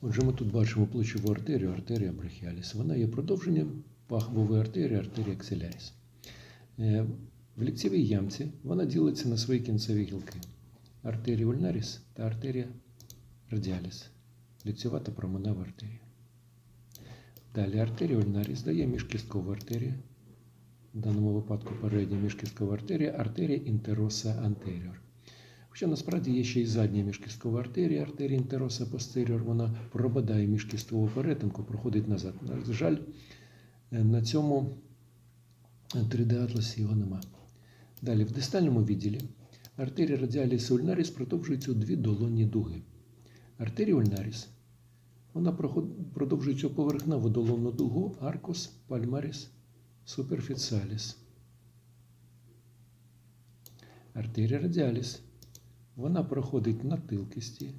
Отже, ми тут бачимо плечову артерію, артерія брахіаліс. Вона є продовженням пахвової артерії, артерії акселяріс. Е, В ліктєвій ямці вона ділиться на свої кінцеві гілки: артерія ульнаріс та артерія радіаліс. Ліктєва та променева артерія. Далі артерія ульнаріс дає міжкісткову артерію. В даному випадку передня міжкісткова артерія, артерія інтероса антеріор. Хоча насправді є ще й задня міжкісткова артерія, артерія інтероса постеріор, вона пробадає міжкісткову перетинку, проходить назад. На жаль, е, на цьому 3D-атласі його нема. Далі, в дистальному відділі артерія радіаліс ульнаріс продовжується у дві долонні дуги. Артерія ульнаріс вона проход- продовжує поверхневу долонну дугу аркус пальмаріс суперфіціаліс. Артерія радіаліс. Вона проходить на тил кисті.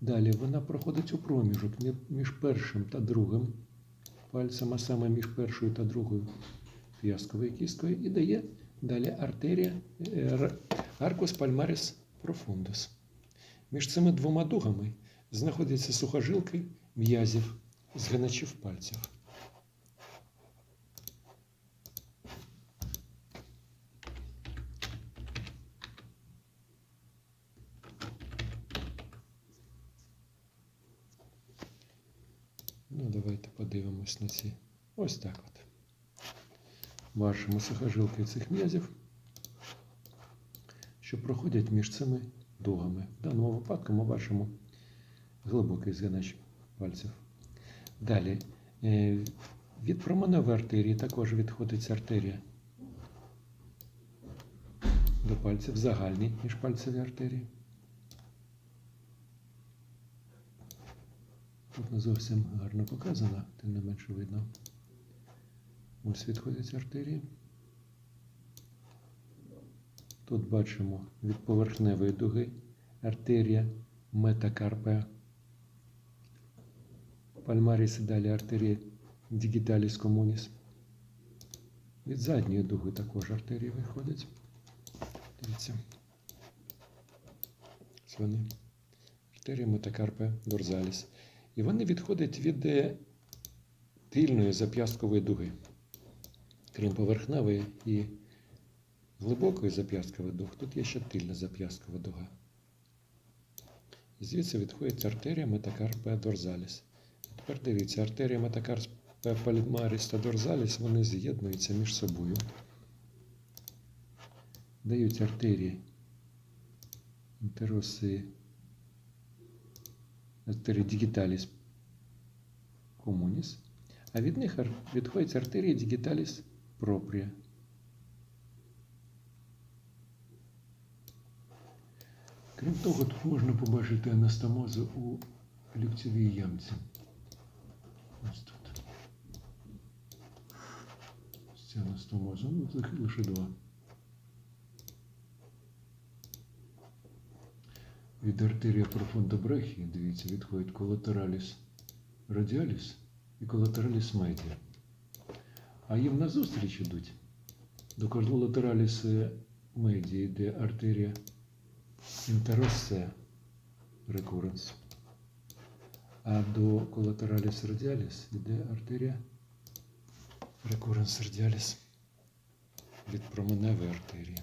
Далі вона проходить у проміжок між першим та другим пальцем, а саме між першою та другою п'язковою кісткою, і дає далі артерія е, аркус пальмаріс профундус. Між цими двома дугами знаходяться сухожилки м'язів, згиначів пальців. Ну, давайте подивимось на ці. Ось так от. Бачимо сухожилки цих м'язів, що проходять між цими дугами. В даному випадку ми бачимо глибокий згинач пальців. Далі. е, Від променевої артерії також відходить артерія до пальців, загальні міжпальцеві артерії. Тут не зовсім гарно показано, тим не менше видно. Ось відходять артерії. Тут бачимо від поверхневої дуги артерія метакарпе. Пальмаріс і далі артерія дігіталіс комуніс. Від задньої дуги також артерії виходять. Дивіться. Ось вони. Артерія метакарпе дорзаліс. І вони відходять від е, тильної зап'ясткової дуги. Крім поверхневої і глибокої зап'ясткової дуги, тут є ще тильна зап'ясткова дуга. І звідси відходить артерія метакарпе дорзаліс. Тепер дивіться, артерія метакарпе пальмаріс та дорзаліс, вони з'єднуються між собою. Дають артерії інтероси артерії дігіталіс комуніс, а від них відходить артерія дігіталіс пропрія. Крім того, тут можна побачити анастомозу у ліктєвій ямці. Ось тут. Ось ця анастомоза, ну лише два. Від артерія профунда брахії, дивіться, відходить колатераліс радіаліс і колатераліс медіа. А їм назустріч ідуть. До колатераліс медіа йде артерія інтеросе рекуренс. А до колатераліс радіаліс йде артерія рекуренс радіаліс від променевої артерії.